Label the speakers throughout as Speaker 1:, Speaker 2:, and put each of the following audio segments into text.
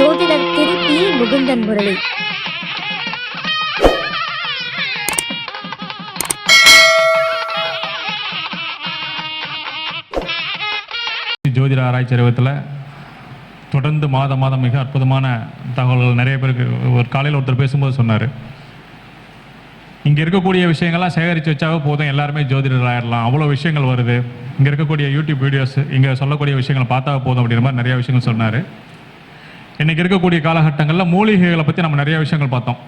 Speaker 1: ஜோதிடர் திருப்பி முகுந்தன் முரளி ஜோதிட ஆராய்ச்சி அறிவத்தில் தொடர்ந்து மாத மாதம் மிக அற்புதமான தகவல்கள் நிறைய பேருக்கு ஒரு காலையில் ஒருத்தர் பேசும்போது சொன்னார் இங்கே இருக்கக்கூடிய விஷயங்கள்லாம் சேகரித்து வச்சாவே போதும் எல்லாருமே ஜோதிடர் ஆயிடலாம் அவ்வளோ விஷயங்கள் வருது இங்கே இருக்கக்கூடிய யூடியூப் வீடியோஸ் இங்கே சொல்லக்கூடிய விஷயங்கள் பார்த்தா போதும் அப்படிங்கிற மாதிரி நிறைய விஷயங்கள் சொன்னார் இன்றைக்கி இருக்கக்கூடிய காலகட்டங்களில் மூலிகைகளை பற்றி நம்ம நிறைய விஷயங்கள் பார்த்தோம்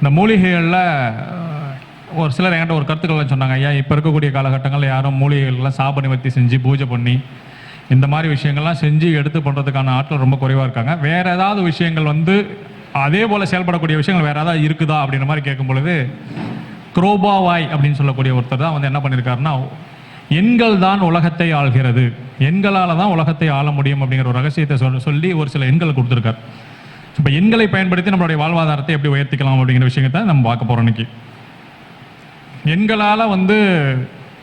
Speaker 1: இந்த மூலிகைகளில் ஒரு சிலர் என்கிட்ட ஒரு கருத்துக்கள்லாம் சொன்னாங்க ஐயா இப்போ இருக்கக்கூடிய காலகட்டங்களில் யாரும் மூலிகைகள்லாம் சாப நிவர்த்தி செஞ்சு பூஜை பண்ணி இந்த மாதிரி விஷயங்கள்லாம் செஞ்சு எடுத்து பண்ணுறதுக்கான ஆற்றல் ரொம்ப குறைவாக இருக்காங்க வேறு ஏதாவது விஷயங்கள் வந்து அதே போல் செயல்படக்கூடிய விஷயங்கள் வேறு ஏதாவது இருக்குதா அப்படின்ற மாதிரி கேட்கும் பொழுது குரோபாவாய் அப்படின்னு சொல்லக்கூடிய ஒருத்தர் தான் வந்து என்ன பண்ணியிருக்காருன்னா எண்கள் தான் உலகத்தை ஆள்கிறது எண்களால் தான் உலகத்தை ஆள முடியும் அப்படிங்கிற ஒரு ரகசியத்தை சொல் சொல்லி ஒரு சில எண்களை கொடுத்துருக்கார் இப்போ எண்களை பயன்படுத்தி நம்மளுடைய வாழ்வாதாரத்தை எப்படி உயர்த்திக்கலாம் அப்படிங்கிற விஷயத்தை நம்ம பார்க்க போகிறோம் இன்னைக்கு எண்களால் வந்து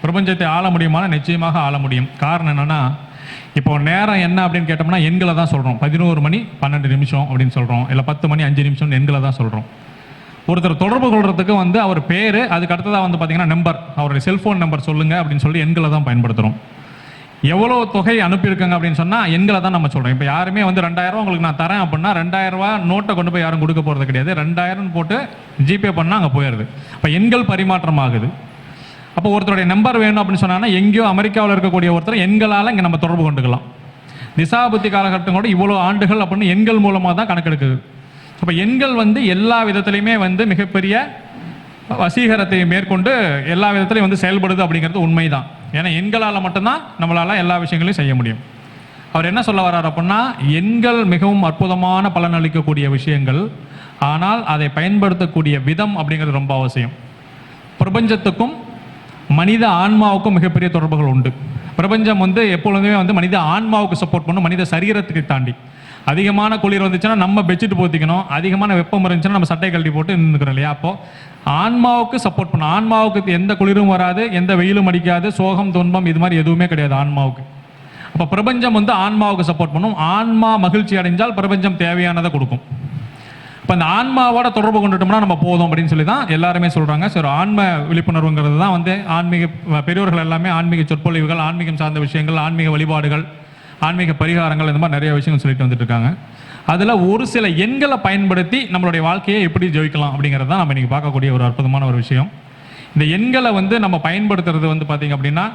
Speaker 1: பிரபஞ்சத்தை ஆள முடியுமான நிச்சயமாக ஆள முடியும் காரணம் என்னென்னா இப்போ நேரம் என்ன அப்படின்னு கேட்டோம்னா எண்களை தான் சொல்கிறோம் பதினோரு மணி பன்னெண்டு நிமிஷம் அப்படின்னு சொல்கிறோம் இல்லை பத்து மணி அஞ்சு நிமிஷம்னு எண்களை தான் சொல்கிறோம் ஒருத்தர் தொடர்பு கொள்றதுக்கு வந்து அவர் பேர் அதுக்கு அடுத்ததாக வந்து பார்த்தீங்கன்னா நம்பர் அவருடைய செல்ஃபோன் நம்பர் சொல்லுங்க அப்படின்னு சொல்லி எண்களை தான் பயன்படுத்துகிறோம் எவ்வளோ தொகை அனுப்பியிருக்காங்க அப்படின்னு சொன்னால் எண்களை தான் நம்ம சொல்கிறோம் இப்போ யாருமே வந்து ரெண்டாயிரம் உங்களுக்கு நான் தரேன் அப்படின்னா ரெண்டாயிரரூவா நோட்டை கொண்டு போய் யாரும் கொடுக்க போகிறது கிடையாது ரெண்டாயிரம்னு போட்டு ஜிபே பண்ணால் அங்கே போயிடுது இப்போ எண்கள் பரிமாற்றம் ஆகுது அப்போ ஒருத்தருடைய நம்பர் வேணும் அப்படின்னு சொன்னால் எங்கேயோ அமெரிக்காவில் இருக்கக்கூடிய ஒருத்தர் எண்களால் இங்கே நம்ம தொடர்பு கொண்டுக்கலாம் திசாபுத்தி காலகட்டம் கூட இவ்வளோ ஆண்டுகள் அப்படின்னு எண்கள் மூலமாக தான் கணக்கெடுக்குது அப்போ எண்கள் வந்து எல்லா விதத்துலையுமே வந்து மிகப்பெரிய வசீகரத்தை மேற்கொண்டு எல்லா விதத்துலையும் வந்து செயல்படுது அப்படிங்கிறது உண்மைதான் ஏன்னா எண்களால் மட்டும்தான் நம்மளால் எல்லா விஷயங்களையும் செய்ய முடியும் அவர் என்ன சொல்ல வர்றார் அப்படின்னா எண்கள் மிகவும் அற்புதமான பலன் அளிக்கக்கூடிய விஷயங்கள் ஆனால் அதை பயன்படுத்தக்கூடிய விதம் அப்படிங்கிறது ரொம்ப அவசியம் பிரபஞ்சத்துக்கும் மனித ஆன்மாவுக்கும் மிகப்பெரிய தொடர்புகள் உண்டு பிரபஞ்சம் வந்து எப்பொழுதுமே வந்து மனித ஆன்மாவுக்கு சப்போர்ட் பண்ணும் மனித சரீரத்துக்கு தாண்டி அதிகமான குளிர் வந்துச்சுன்னா நம்ம பெட்ஷீட் போத்திக்கணும் அதிகமான வெப்பம் இருந்துச்சுன்னா நம்ம சட்டை கழட்டி போட்டு நின்றுக்கிறோம் இல்லையா அப்போ ஆன்மாவுக்கு சப்போர்ட் பண்ணும் ஆன்மாவுக்கு எந்த குளிரும் வராது எந்த வெயிலும் அடிக்காது சோகம் துன்பம் இது மாதிரி எதுவுமே கிடையாது ஆன்மாவுக்கு அப்போ பிரபஞ்சம் வந்து ஆன்மாவுக்கு சப்போர்ட் பண்ணும் ஆன்மா மகிழ்ச்சி அடைஞ்சால் பிரபஞ்சம் தேவையானதை கொடுக்கும் இப்போ அந்த ஆன்மாவோட தொடர்பு கொண்டுட்டோம்னா நம்ம போதும் அப்படின்னு சொல்லி தான் எல்லாருமே சொல்கிறாங்க ஸோ ஆன்ம விழிப்புணர்வுங்கிறது தான் வந்து ஆன்மீக பெரியோர்கள் எல்லாமே ஆன்மீக சொற்பொழிவுகள் ஆன்மீகம் சார்ந்த விஷயங்கள் ஆன்மீக வழிபாடுகள் ஆன்மீக பரிகாரங்கள் இந்த மாதிரி நிறைய விஷயங்கள் சொல்லிட்டு வந்துட்டு இருக்காங்க அதில் ஒரு சில எண்களை பயன்படுத்தி நம்மளுடைய வாழ்க்கையை எப்படி ஜெயிக்கலாம் அப்படிங்கிறது தான் நம்ம இன்றைக்கி பார்க்கக்கூடிய ஒரு அற்புதமான ஒரு விஷயம் இந்த எண்களை வந்து நம்ம பயன்படுத்துறது வந்து பார்த்திங்க அப்படின்னா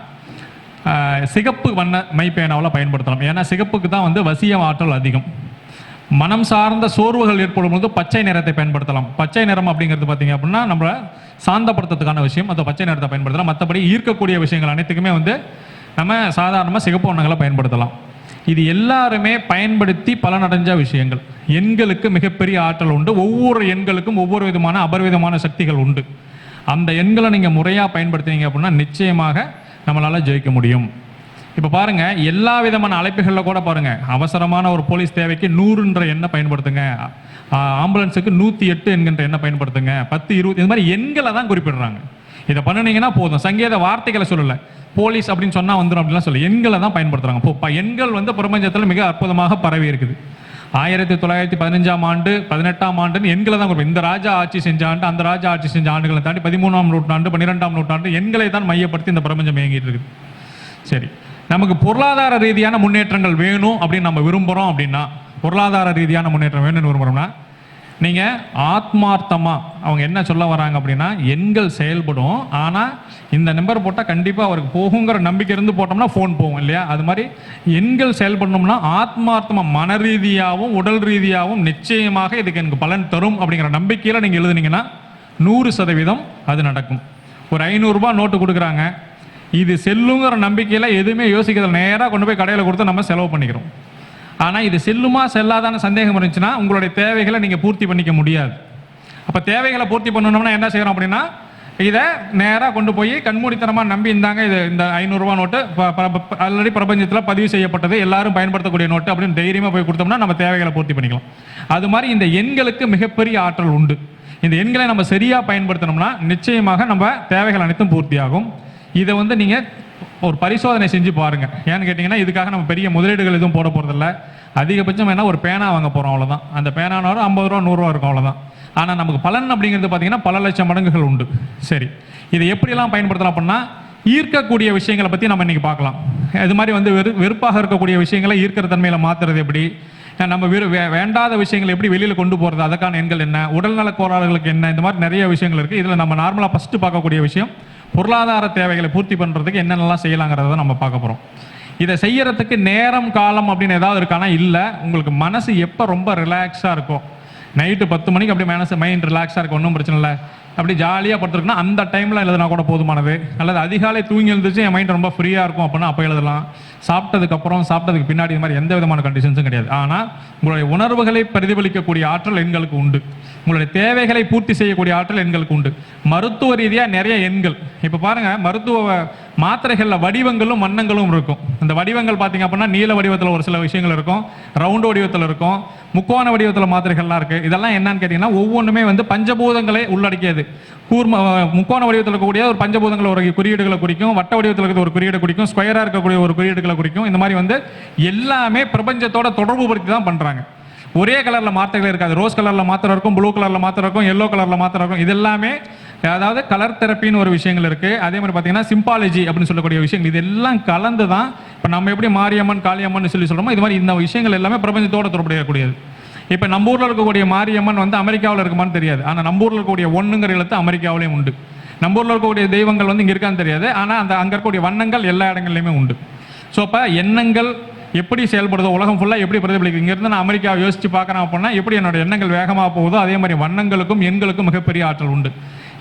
Speaker 1: சிகப்பு வண்ண மைப்பேனாவில் பயன்படுத்தலாம் ஏன்னா சிகப்புக்கு தான் வந்து வசிய ஆற்றல் அதிகம் மனம் சார்ந்த சோர்வுகள் ஏற்படும் போது பச்சை நிறத்தை பயன்படுத்தலாம் பச்சை நிறம் அப்படிங்கிறது பார்த்தீங்க அப்படின்னா நம்மளை சாந்தப்படுத்துறதுக்கான விஷயம் அந்த பச்சை நிறத்தை பயன்படுத்தலாம் மற்றபடி ஈர்க்கக்கூடிய விஷயங்கள் அனைத்துக்குமே வந்து நம்ம சாதாரணமாக சிகப்பு வண்ணங்களை பயன்படுத்தலாம் இது எல்லாருமே பயன்படுத்தி பலனடைஞ்ச விஷயங்கள் எண்களுக்கு மிகப்பெரிய ஆற்றல் உண்டு ஒவ்வொரு எண்களுக்கும் ஒவ்வொரு விதமான அபர்விதமான சக்திகள் உண்டு அந்த எண்களை நீங்கள் முறையாக பயன்படுத்தினீங்க அப்படின்னா நிச்சயமாக நம்மளால் ஜெயிக்க முடியும் இப்போ பாருங்கள் எல்லா விதமான அழைப்புகளில் கூட பாருங்கள் அவசரமான ஒரு போலீஸ் தேவைக்கு நூறுன்ற எண்ணை பயன்படுத்துங்க ஆம்புலன்ஸுக்கு நூற்றி எட்டு என்கின்ற எண்ணை பயன்படுத்துங்க பத்து இருபது இந்த மாதிரி எண்களை தான் குறிப்பிடுறாங்க இதை பண்ணினீங்கன்னா போதும் சங்கீத வார்த்தைகளை சொல்லலை போலீஸ் அப்படின்னு சொன்னால் வந்துடும் அப்படின்லாம் சொல்லி எண்களை தான் பயன்படுத்துகிறாங்க இப்போ எண்கள் வந்து பிரபஞ்சத்தில் மிக அற்புதமாக பரவி இருக்குது ஆயிரத்தி தொள்ளாயிரத்தி பதினஞ்சாம் ஆண்டு பதினெட்டாம் ஆண்டுன்னு எண்களை தான் கொடுப்போம் இந்த ராஜா ஆட்சி செஞ்ச ஆண்டு அந்த ராஜா ஆட்சி செஞ்ச ஆண்டுகளை தாண்டி பதிமூணாம் நூற்றாண்டு பன்னிரெண்டாம் நூற்றாண்டு எண்களை தான் மையப்படுத்தி இந்த பிரபஞ்சம் இயங்கிட்டு இருக்குது சரி நமக்கு பொருளாதார ரீதியான முன்னேற்றங்கள் வேணும் அப்படின்னு நம்ம விரும்புகிறோம் அப்படின்னா பொருளாதார ரீதியான முன்னேற்றம் வேணும்னு விரும்புகிறோம்னா நீங்கள் ஆத்மார்த்தமாக அவங்க என்ன சொல்ல வராங்க அப்படின்னா எண்கள் செயல்படும் ஆனால் இந்த நம்பர் போட்டால் கண்டிப்பாக அவருக்கு போகுங்கிற நம்பிக்கை இருந்து போட்டோம்னா ஃபோன் போகும் இல்லையா அது மாதிரி எண்கள் செயல்படணும்னா ஆத்மார்த்தமாக மன ரீதியாகவும் உடல் ரீதியாகவும் நிச்சயமாக இதுக்கு எனக்கு பலன் தரும் அப்படிங்கிற நம்பிக்கையில் நீங்கள் எழுதுனீங்கன்னா நூறு சதவீதம் அது நடக்கும் ஒரு ஐநூறுரூபா நோட்டு கொடுக்குறாங்க இது செல்லுங்கிற நம்பிக்கையில் எதுவுமே யோசிக்கிறது நேராக கொண்டு போய் கடையில் கொடுத்து நம்ம செலவு பண்ணிக்கிறோம் ஆனால் இது செல்லுமா செல்லாதான சந்தேகம் இருந்துச்சுன்னா உங்களுடைய தேவைகளை நீங்கள் பூர்த்தி பண்ணிக்க முடியாது அப்போ தேவைகளை பூர்த்தி பண்ணணும்னா என்ன செய்யணும் அப்படின்னா இதை நேராக கொண்டு போய் கண்மூடித்தனமாக நம்பி இருந்தாங்க இது இந்த ஐநூறுரூவா நோட்டு ஆல்ரெடி பிரபஞ்சத்தில் பதிவு செய்யப்பட்டது எல்லாரும் பயன்படுத்தக்கூடிய நோட்டு அப்படின்னு தைரியமாக போய் கொடுத்தோம்னா நம்ம தேவைகளை பூர்த்தி பண்ணிக்கலாம் அது மாதிரி இந்த எண்களுக்கு மிகப்பெரிய ஆற்றல் உண்டு இந்த எண்களை நம்ம சரியாக பயன்படுத்தணும்னா நிச்சயமாக நம்ம தேவைகள் அனைத்தும் பூர்த்தியாகும் இதை வந்து நீங்கள் ஒரு பரிசோதனை செஞ்சு பாருங்கள் ஏன்னு கேட்டிங்கன்னா இதுக்காக நம்ம பெரிய முதலீடுகள் எதுவும் போட போகிறதில்ல அதிகபட்சம் வேணால் ஒரு பேனா வாங்க போகிறோம் அவ்வளோதான் அந்த பேனானோட ஐம்பது ரூபா நூறுரூவா இருக்கும் அவ்வளோதான் ஆனால் நமக்கு பலன் அப்படிங்கிறது பார்த்தீங்கன்னா பல லட்சம் மடங்குகள் உண்டு சரி இதை எப்படியெல்லாம் பயன்படுத்தலாம் அப்படின்னா ஈர்க்கக்கூடிய விஷயங்களை பற்றி நம்ம இன்றைக்கி பார்க்கலாம் இது மாதிரி வந்து வெறு வெறுப்பாக இருக்கக்கூடிய விஷயங்களை ஈர்க்கிற தன்மையில் மாற்றுறது எப்படி நம்ம வெறு வேண்டாத விஷயங்களை எப்படி வெளியில் கொண்டு போகிறது அதற்கான எண்கள் என்ன உடல்நல கோளாறுகளுக்கு என்ன இந்த மாதிரி நிறைய விஷயங்கள் இருக்குது இதில் நம்ம நார்மலாக ஃபஸ்ட்டு பார்க்கக்கூடிய விஷயம் பொருளாதார தேவைகளை பூர்த்தி பண்ணுறதுக்கு என்னென்னலாம் செய்யலாங்கிறத நம்ம பார்க்க போகிறோம் இதை செய்யறதுக்கு நேரம் காலம் அப்படின்னு ஏதாவது இருக்கானா இல்லை உங்களுக்கு மனசு எப்போ ரொம்ப ரிலாக்ஸாக இருக்கும் நைட்டு பத்து மணிக்கு அப்படி மனசு மைண்ட் ரிலாக்ஸாக இருக்கும் ஒன்றும் பிரச்சனை இல்லை அப்படி ஜாலியாக படுத்துருக்குன்னா அந்த டைமில் எழுதுனா கூட போதுமானது அல்லது அதிகாலை தூங்கி எழுந்துச்சு என் மைண்ட் ரொம்ப ஃப்ரீயாக இருக்கும் அப்படின்னா அப்போ எழுதலாம் சாப்பிட்டதுக்கப்புறம் சாப்பிட்டதுக்கு பின்னாடி இந்த மாதிரி எந்த விதமான கண்டிஷன்ஸும் கிடையாது ஆனால் உங்களுடைய உணர்வுகளை பிரதிபலிக்கக்கூடிய ஆற்றல் எண்களுக்கு உண்டு உங்களுடைய தேவைகளை பூர்த்தி செய்யக்கூடிய ஆற்றல் எண்களுக்கு உண்டு மருத்துவ ரீதியாக நிறைய எண்கள் இப்போ பாருங்கள் மருத்துவ மாத்திரைகளில் வடிவங்களும் வண்ணங்களும் இருக்கும் அந்த வடிவங்கள் பார்த்திங்க அப்படின்னா நீல வடிவத்தில் ஒரு சில விஷயங்கள் இருக்கும் ரவுண்டு வடிவத்தில் இருக்கும் முக்கோண வடிவத்தில் மாத்திரைகள்லாம் இருக்குது இதெல்லாம் என்னன்னு கேட்டிங்கன்னா ஒவ்வொன்றுமே வந்து பஞ்சபூதங்களை உள்ளடக்கியது கூர்ம முக்கோண வடிவத்தில் இருக்கக்கூடிய ஒரு பஞ்சபூதங்கள் ஒரு குறியீடுகளை குறிக்கும் வட்ட வடிவத்தில் இருக்கிற ஒரு குறியீடு குறிக்கும் ஸ்கொயராக இருக்கக்கூடிய ஒரு குறியீடுகளை குறிக்கும் இந்த மாதிரி வந்து எல்லாமே பிரபஞ்சத்தோட தொடர்பு படுத்தி தான் பண்ணுறாங்க ஒரே கலரில் மாத்திரைகள் இருக்காது ரோஸ் கலரில் மாத்திரம் இருக்கும் ப்ளூ கலரில் மாத்திரம் இருக்கும் எல்லோ கலரில் மாத்திரம் இருக்கும் இது எல்லாமே அதாவது கலர் தெரப்பின்னு ஒரு விஷயங்கள் இருக்குது அதே மாதிரி பார்த்தீங்கன்னா சிம்பாலஜி அப்படின்னு சொல்லக்கூடிய விஷயங்கள் இது எல்லாம் கலந்து தான் இப்போ நம்ம எப்படி மாரியம்மன் காளியம்மன் சொல்லி சொல்கிறோமோ இது மாதிரி இந்த விஷயங்கள் எல்லாமே பிரபஞ்சத்தோட தொடர்புடையக்கூடியது இப்போ நம்ம ஊரில் இருக்கக்கூடிய மாரியம்மன் வந்து அமெரிக்காவில் இருக்குமான்னு தெரியாது ஆனால் நம்ம ஊரில் இருக்கக்கூடிய ஒன்றுங்கிற எழுத்து அமெரிக்காவிலேயும் உண்டு நம்ம ஊரில் இருக்கக்கூடிய தெய்வங்கள் வந்து இங்கே இருக்கான்னு தெரியாது ஆனால் அந்த அங்கே இருக்கக்கூடிய வண்ணங்கள் எல்லா இடங்கள்லையுமே உண்டு ஸோ அப்போ எண்ணங்கள் எப்படி செயல்படுதோ உலகம் ஃபுல்லாக எப்படி பிரதிபலிக்குது இங்கேருந்து நான் அமெரிக்காவை யோசித்து பார்க்குறேன் அப்படின்னா எப்படி என்னோட எண்ணங்கள் வேகமாக போகுதோ அதே மாதிரி வண்ணங்களுக்கும் எண்களுக்கும் மிகப்பெரிய ஆற்றல் உண்டு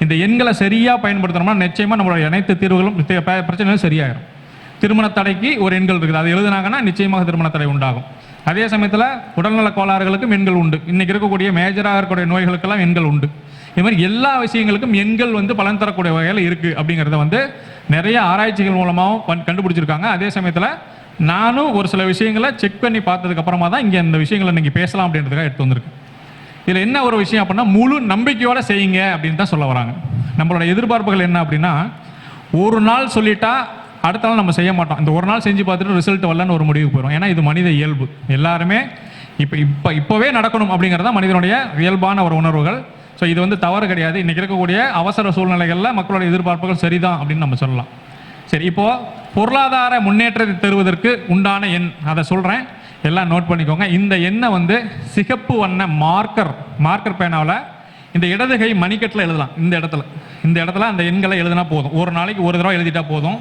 Speaker 1: இந்த எண்களை சரியாக பயன்படுத்தணும்னா நிச்சயமாக நம்மளோட அனைத்து தீர்வுகளும் பிரச்சனையும் சரியாயிடும் திருமண தடைக்கு ஒரு எண்கள் இருக்குது அது எழுதுனாங்கன்னா நிச்சயமாக திருமண தடை உண்டாகும் அதே சமயத்தில் உடல்நல கோளாறுகளுக்கும் எண்கள் உண்டு இன்றைக்கி இருக்கக்கூடிய மேஜராக இருக்கக்கூடிய நோய்களுக்கெல்லாம் எண்கள் உண்டு இது மாதிரி எல்லா விஷயங்களுக்கும் எண்கள் வந்து பலன் தரக்கூடிய வகையில் இருக்குது அப்படிங்கிறத வந்து நிறைய ஆராய்ச்சிகள் மூலமாகவும் கண்டுபிடிச்சிருக்காங்க அதே சமயத்தில் நானும் ஒரு சில விஷயங்களை செக் பண்ணி பார்த்ததுக்கப்புறமா தான் இங்கே இந்த விஷயங்களை நீங்கள் பேசலாம் அப்படின்றதுக்காக எடுத்து வந்திருக்கேன் இதில் என்ன ஒரு விஷயம் அப்படின்னா முழு நம்பிக்கையோடு செய்யுங்க அப்படின்னு தான் சொல்ல வராங்க நம்மளோட எதிர்பார்ப்புகள் என்ன அப்படின்னா ஒரு நாள் சொல்லிட்டா அடுத்த நாள் நம்ம செய்ய மாட்டோம் இந்த ஒரு நாள் செஞ்சு பார்த்துட்டு ரிசல்ட் வரலன்னு ஒரு முடிவுக்கு போயிடும் ஏன்னா இது மனித இயல்பு எல்லாருமே இப்போ இப்போ இப்போவே நடக்கணும் அப்படிங்கிறது தான் மனிதனுடைய இயல்பான ஒரு உணர்வுகள் ஸோ இது வந்து தவறு கிடையாது இன்றைக்கி இருக்கக்கூடிய அவசர சூழ்நிலைகளில் மக்களுடைய எதிர்பார்ப்புகள் சரிதான் அப்படின்னு நம்ம சொல்லலாம் சரி இப்போது பொருளாதார முன்னேற்றத்தை தருவதற்கு உண்டான எண் அதை சொல்கிறேன் எல்லாம் நோட் பண்ணிக்கோங்க இந்த எண்ணை வந்து சிகப்பு வண்ண மார்க்கர் மார்க்கர் பேனாவில் இந்த இடதுகை மணிக்கட்டில் எழுதலாம் இந்த இடத்துல இந்த இடத்துல அந்த எண்களை எழுதினா போதும் ஒரு நாளைக்கு ஒரு தடவை எழுதிட்டா போதும்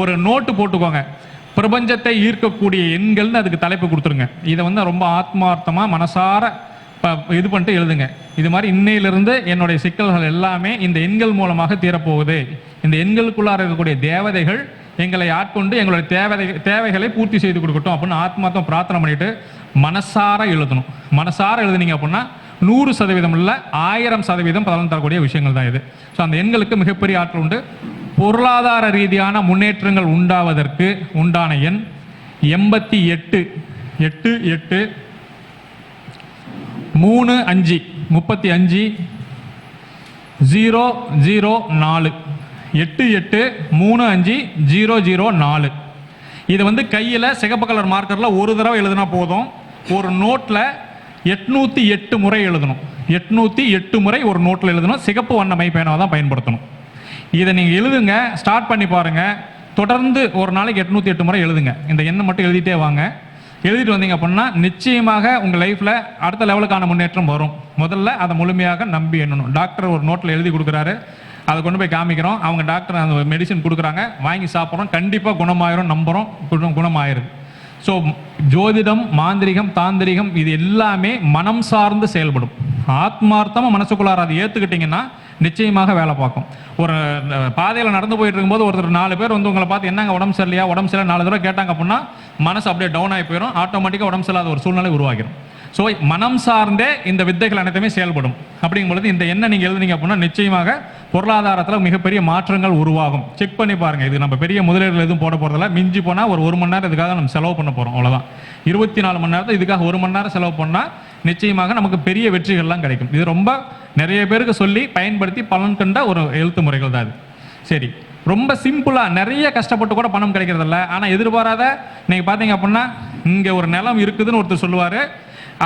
Speaker 1: ஒரு நோட்டு போட்டுக்கோங்க பிரபஞ்சத்தை ஈர்க்கக்கூடிய எண்கள்னு அதுக்கு தலைப்பு கொடுத்துருங்க இதை வந்து ரொம்ப ஆத்மார்த்தமாக மனசார இது பண்ணிட்டு எழுதுங்க இது மாதிரி இன்னையிலிருந்து என்னுடைய சிக்கல்கள் எல்லாமே இந்த எண்கள் மூலமாக தீரப்போகுது இந்த எண்களுக்குள்ளார இருக்கக்கூடிய தேவதைகள் எங்களை ஆட்கொண்டு எங்களுடைய தேவை தேவைகளை பூர்த்தி செய்து கொடுக்கட்டும் அப்படின்னு ஆத்மாத்தம் பிரார்த்தனை பண்ணிட்டு மனசார எழுதணும் மனசார எழுதுனீங்க அப்படின்னா நூறு சதவீதம் இல்லை ஆயிரம் சதவீதம் பலன் தரக்கூடிய விஷயங்கள் தான் இது ஸோ அந்த எண்களுக்கு மிகப்பெரிய ஆற்றல் உண்டு பொருளாதார ரீதியான முன்னேற்றங்கள் உண்டாவதற்கு உண்டான எண் எண்பத்தி எட்டு எட்டு எட்டு மூணு அஞ்சு முப்பத்தி அஞ்சு ஜீரோ ஜீரோ நாலு எட்டு எட்டு மூணு அஞ்சு ஜீரோ ஜீரோ நாலு இதை வந்து கையில் சிகப்பு கலர் மார்க்கரில் ஒரு தடவை எழுதுனா போதும் ஒரு நோட்டில் எட்நூற்றி எட்டு முறை எழுதணும் எட்நூற்றி எட்டு முறை ஒரு நோட்டில் எழுதணும் சிகப்பு வண்ண மை தான் பயன்படுத்தணும் இதை நீங்கள் எழுதுங்க ஸ்டார்ட் பண்ணி பாருங்கள் தொடர்ந்து ஒரு நாளைக்கு எட்நூற்றி எட்டு முறை எழுதுங்க இந்த எண்ணை மட்டும் எழுதிட்டே வாங்க எழுதிட்டு வந்தீங்க அப்படின்னா நிச்சயமாக உங்கள் லைஃப்பில் அடுத்த லெவலுக்கான முன்னேற்றம் வரும் முதல்ல அதை முழுமையாக நம்பி எண்ணணும் டாக்டர் ஒரு நோட்டில் எழுதி கொடுக்குறாரு அதை கொண்டு போய் காமிக்கிறோம் அவங்க டாக்டர் அந்த மெடிசன் கொடுக்குறாங்க வாங்கி சாப்பிட்றோம் கண்டிப்பாக குணமாயிரும் நம்புகிறோம் குணம் குணமாயிருது ஸோ ஜோதிடம் மாந்திரிகம் தாந்திரிகம் இது எல்லாமே மனம் சார்ந்து செயல்படும் ஆத்மார்த்தமாக மனசுக்குள்ளார அதை ஏற்றுக்கிட்டிங்கன்னா நிச்சயமாக வேலை பார்க்கும் ஒரு பாதையில் நடந்து போயிட்டு இருக்கும்போது ஒருத்தர் நாலு பேர் வந்து உங்களை பார்த்து என்னங்க உடம்பு சரியில்லையா உடம்பு சரியில்லை நாலு தடவை கேட்டாங்க அப்படின்னா மனசு அப்படியே டவுன் ஆகி போயிடும் ஆட்டோமேட்டிக்காக உடம்பு சரியில்லாத ஒரு சூழ்நிலை உருவாகிடும் ஸோ மனம் சார்ந்தே இந்த வித்தைகள் அனைத்துமே செயல்படும் அப்படிங்கும் பொழுது இந்த எண்ணெய் நீங்கள் எழுதுனீங்க அப்படின்னா நிச்சயமாக பொருளாதாரத்தில் மிகப்பெரிய மாற்றங்கள் உருவாகும் செக் பண்ணி பாருங்கள் இது நம்ம பெரிய முதலீடுகள் எதுவும் போட போகிறதில்ல மிஞ்சி போனால் ஒரு ஒரு மணி நேரம் இதுக்காக நம்ம செலவு பண்ண போகிறோம் அவ்வளோதான் இருபத்தி நாலு மணி நேரத்தை இதுக்காக ஒரு மணி நேரம் செலவு பண்ணால் நிச்சயமாக நமக்கு பெரிய வெற்றிகள்லாம் கிடைக்கும் இது ரொம்ப நிறைய பேருக்கு சொல்லி பயன்படுத்தி பலன் கண்ட ஒரு எழுத்து முறைகள் தான் அது சரி ரொம்ப சிம்பிளாக நிறைய கஷ்டப்பட்டு கூட பணம் கிடைக்கிறதில்ல ஆனால் எதிர்பாராத நீங்கள் பார்த்தீங்க அப்படின்னா இங்கே ஒரு நிலம் இருக்குதுன்னு ஒருத்தர் சொல்லுவார்